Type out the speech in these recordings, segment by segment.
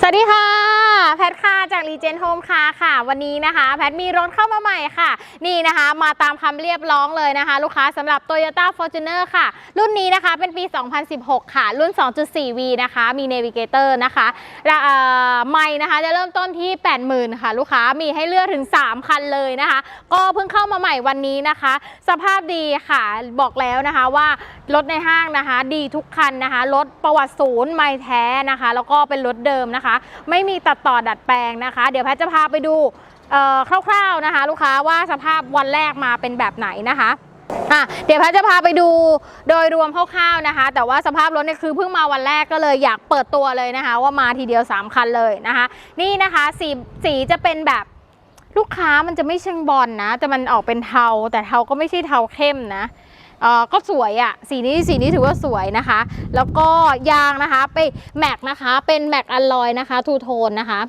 สวัสดีค่ะ จากรีเจนโฮมค่ะค่ะ วันนี้นะคะ แพทมีรถเข้ามาใหม่ค่ะ นี่นะคะมาตามคำเรียบร้องเลยนะคะ ลูกค้าสำหรับ Toyota Fortuner ค่ะ รุ่นนี้นะคะเป็นปี 2016 ค่ะ รุ่น 2.4V นะคะ มี Navigator นะคะไม่นะคะจะเริ่มต้นที่ 80,000 ค่ะ ลูกค้ามีให้เลือกถึง 3 คันเลยนะคะ ก็เพิ่งเข้ามาใหม่วันนี้นะคะ สภาพดีค่ะบอกแล้วนะคะว่ารถในห้างนะคะ ดีทุกคันนะคะรถประวัติศูนย์ไม่แท้นะคะ แล้วก็เป็นรถเดิมนะคะ ไม่มีตัดต่อดัดแปลงนะคะเดี๋ยวแพทจะพาไปดูคร่าวๆนะคะ ลูกค้าว่าสภาพวันแรกมาเป็นแบบไหนนะคะอะเดี๋ยวแพทจะพาไปดูโดยรวมคร่าวๆนะคะ แต่ว่าสภาพรถเนี่ยคือเพิ่งมาวันแรกก็เลยอยากเปิดตัวเลยนะคะ ว่ามาทีเดียว 3 คันเลยนะคะ นี่นะคะสีสีจะเป็นแบบลูกค้ามันจะไม่เชิงบอลนะแต่มันออกเป็นเทา แต่เทาก็ไม่ใช่เทาเข้มนะเออก็สวยอะ่ะสีนี้สีนี้ถือว่าสวยนะคะ แล้วก็ยางนะคะไปแม็กนะคะเป็นแม็กอลลอยนะคะทูโทนนะคะ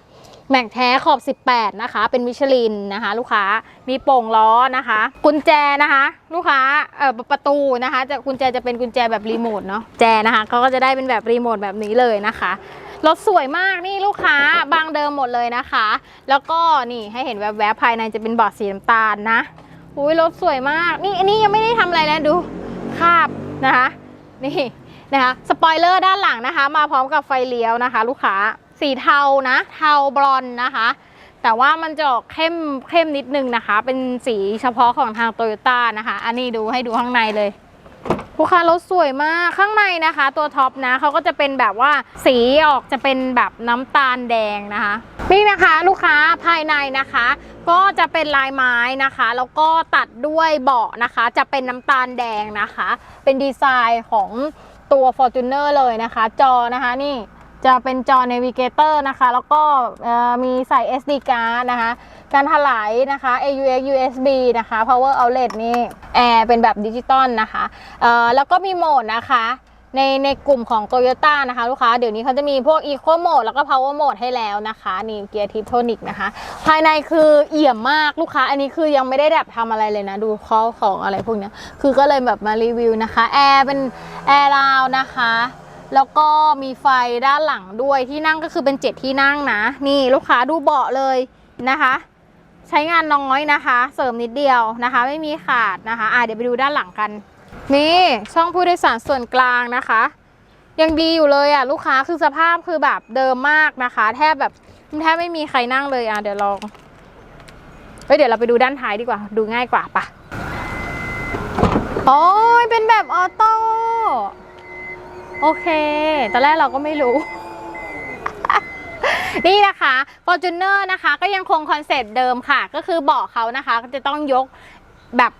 แม็กแท้ขอบ 18 นะคะ เป็นมิชลินนะคะ ลูกค้ามีโป่งล้อนะคะ กุญแจนะคะ ลูกค้าเอ่อประตูนะคะ จะกุญแจจะเป็นกุญแจแบบรีโมทเนาะแจนะคะเขาก็จะได้เป็นแบบรีโมทแบบนี้เลยนะคะรถสวยมากนี่ลูกค้าบางเดิมหมดเลยนะคะ แล้วก็นี่ให้เห็นแวบๆภายในจะเป็นบอดสีน้ำตาลนะอุ้ยรถสวยมาก นี่อันนี้ยังไม่ได้ทำอะไรนะดูคาบนะคะ นี่นะคะสปอยเลอร์ด้านหลังนะคะ มาพร้อมกับไฟเลี้ยวนะคะ ลูกค้า สีเทานะ เทาบลอนนะคะ แต่ว่ามันจะออกเข้มเข้มนิดนึงนะคะ เป็นสีเฉพาะของทางโตโยต้านะคะ อันนี้ดูให้ดูข้างในเลยลูกค้ารถสวยมากข้างในนะคะ ตัวท็อปนะเขาก็จะเป็นแบบว่าสีออกจะเป็นแบบน้ำตาลแดงนะคะ นี่นะคะลูกค้าภายในนะคะ ก็จะเป็นลายไม้นะคะ แล้วก็ตัดด้วยเบาะนะคะ จะเป็นน้ำตาลแดงนะคะ เป็นดีไซน์ของตัว Fortuner เลยนะคะ จอนะคะนี่ จะเป็นจอ Navigator นะคะ แล้วก็มีใส่ SD card นะคะ การถลายนะคะ AUX USB นะคะ Power Outlet นี่แอร์เป็นแบบดิจิตอลนะคะแล้วก็มีโหมดนะคะในในกลุ่มของ Toyota นะคะลูกค้า เดี๋ยวนี้เขาจะมีพวก Eco Mode แล้วก็ Power Mode ให้แล้วนะคะ นี่เกียร์ทิปโทนิกนะคะ ภายในคือเอี่ยมมากลูกค้า อันนี้คือยังไม่ได้แบบทำอะไรเลยนะ ดูข้อของอะไรพวกนี้คือก็เลยแบบมารีวิวนะคะ แอร์เป็นแอร์ราวนะคะ แล้วก็มีไฟด้านหลังด้วยที่นั่งก็คือเป็นเจ็ดที่นั่งนะ นี่ลูกค้าดูเบาะเลยนะคะ ใช้งานน้อยนะคะ เสริมนิดเดียวนะคะ ไม่มีขาดนะคะ อะเดี๋ยวไปดูด้านหลังกัน นี่ช่องผู้โดยสารส่วนกลางนะคะ ยังดีอยู่เลยอะลูกค้าคือสภาพคือแบบเดิมมากนะคะ แทบแบบแทบไม่มีใครนั่งเลยอะเดี๋ยวลองเฮ้ยเดี๋ยวเราไปดูด้านท้ายดีกว่า ดูง่ายกว่าปะโอ้ยเป็นแบบออโต้ โอเค ตอนแรกเราก็ไม่รู้ นี่นะคะ Fortuner นะคะ ก็ยังคงคอนเซปต์เดิมค่ะ ก็คือเบาะเขานะคะ ก็จะต้องยกแบบ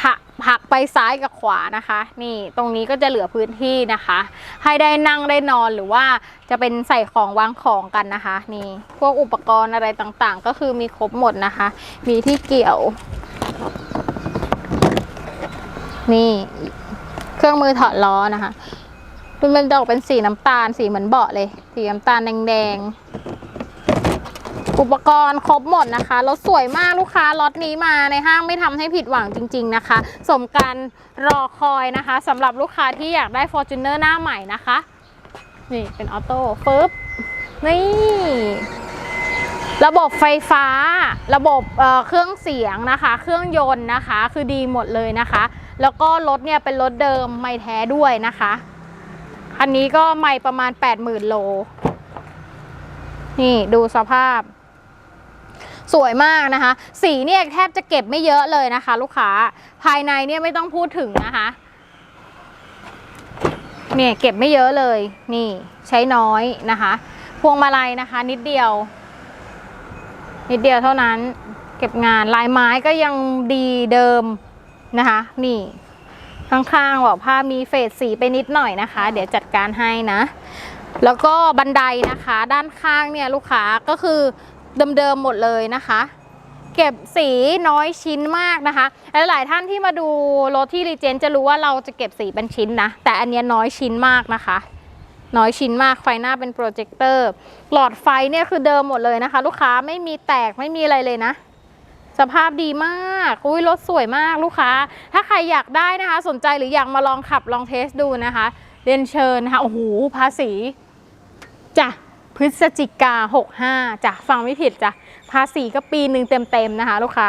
ผักผักไปซ้ายกับขวานะคะ นี่ตรงนี้ก็จะเหลือพื้นที่นะคะ ให้ได้นั่งได้นอนหรือว่าจะเป็นใส่ของวางของกันนะคะ นี่พวกอุปกรณ์อะไรต่างๆ ก็คือมีครบหมดนะคะ มีที่เกี่ยว นี่เครื่องมือถอดล้อนะคะ มันเป็นดอกเป็นสีน้ำตาลสีเหมือนเบาะเลย สีน้ำตาลแดงๆ อุปกรณ์ครบหมดนะคะรถสวยมากลูกค้ารถนี้มาในห้างไม่ทำให้ผิดหวังจริง ๆนะคะ สมการรอคอยนะคะสำหรับลูกค้าที่อยากได้ Fortuner หน้าใหม่นะคะ นี่เป็นออโต้ปึ๊บนี่ระบบไฟฟ้า ระบบเเครื่องเสียงนะคะ เครื่องยนต์นะคะ คือดีหมดเลยนะคะ แล้วก็รถเนี่ยเป็นรถเดิมไม่แท้ด้วยนะคะ คันนี้ก็ไม่ประมาณ 80,000 โล นี่ดูสภาพ สวยมากนะคะ สีเนี่ยแทบจะเก็บไม่เยอะเลยนะคะ ลูกค้า ภายในเนี่ยไม่ต้องพูดถึงนะคะเนี่ยเก็บไม่เยอะเลย นี่ใช้น้อยนะคะ พวงมาลัยนะคะ นิดเดียว นิดเดียวเท่านั้น เก็บงานลายไม้ก็ยังดีเดิมนะคะ นี่ ข้างๆบอกผ้ามีเฟดสีไปนิดหน่อยนะคะ เดี๋ยวจัดการให้นะ แล้วก็บันไดนะคะ ด้านข้างเนี่ยลูกค้าก็คือเดิมๆหมดเลยนะคะ เก็บสีน้อยชิ้นมากนะคะหลายๆท่านที่มาดูรถที่รีเจนจะรู้ว่าเราจะเก็บสีเป็นชิ้นนะ แต่อันนี้น้อยชิ้นมากนะคะน้อยชิ้นมากไฟหน้าเป็นโปรเจคเตอร์ หลอดไฟเนี่ยคือเดิมหมดเลยนะคะ ลูกค้าไม่มีแตกไม่มีอะไรเลยนะ สภาพดีมาก อุ้ยรถสวยมากลูกค้า ถ้าใครอยากได้นะคะ สนใจหรืออยากมาลองขับลองเทสดูนะคะเรียนเชิญนะคะโอ้โหภาษีจ้ะพฤศจิกา 65จ้ะฟังไม่ผิดจ้ะภาษีก็ปีหนึ่งเต็มๆนะคะ ลูกค้า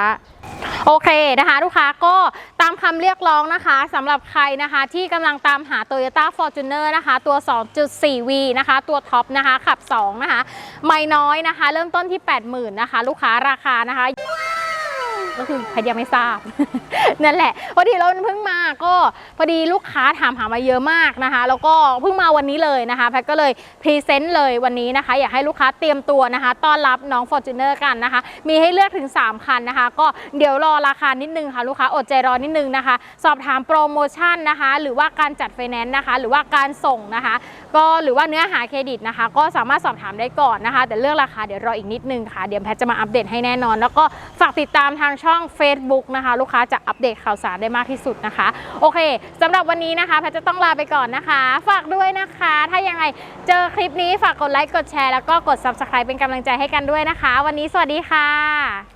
โอเคนะคะ ลูกค้าก็ตามคำเรียกร้องนะคะสำหรับใครนะคะ ที่กำลังตามหา Toyota Fortuner นะคะ ตัว 2.4V นะคะ ตัวท็อปนะคะ ขับ 2 นะคะ ไม่น้อยนะคะ เริ่มต้นที่ 80,000นะคะ ลูกค้าราคานะคะ ก็คือแพทยังไม่ทราบ นั่นแหละ พอดีเราเพิ่งมาก็พอดีลูกค้าถามหามาเยอะมากนะคะ แล้วก็เพิ่งมาวันนี้เลยนะคะแพทก็เลยพรีเซนต์เลยวันนี้นะคะ อยากให้ลูกค้าเตรียมตัวนะคะ ต้อนรับน้อง Fortuner กันนะคะ มีให้เลือกถึง 3 คันนะคะ ก็เดี๋ยวรอราคานิดนึงค่ะ ลูกค้าอดใจรอนิดนึงนะคะ สอบถามโปรโมชั่นนะคะ หรือว่าการจัดไฟแนนซ์นะคะ หรือว่าการส่งนะคะ ก็หรือว่าเนื้อหาเครดิตนะคะ ก็สามารถสอบถามได้ก่อนนะคะ แต่เรื่องราคาเดี๋ยวรออีกนิดนึงค่ะเดี๋ยวแพทจะมาอัปเดตให้แน่นอน แล้วก็ฝากติดตามทางชช่อง Facebook นะคะ ลูกค้าจะอัปเดตข่าวสารได้มากที่สุดนะคะ โอเคสำหรับวันนี้นะคะแพทย์จะต้องลาไปก่อนนะคะ ฝากด้วยนะคะ ถ้ายังไงเจอคลิปนี้ฝากกดไลค์กดแชร์แล้วก็กด Subscribe เป็นกำลังใจให้กันด้วยนะคะ วันนี้สวัสดีค่ะ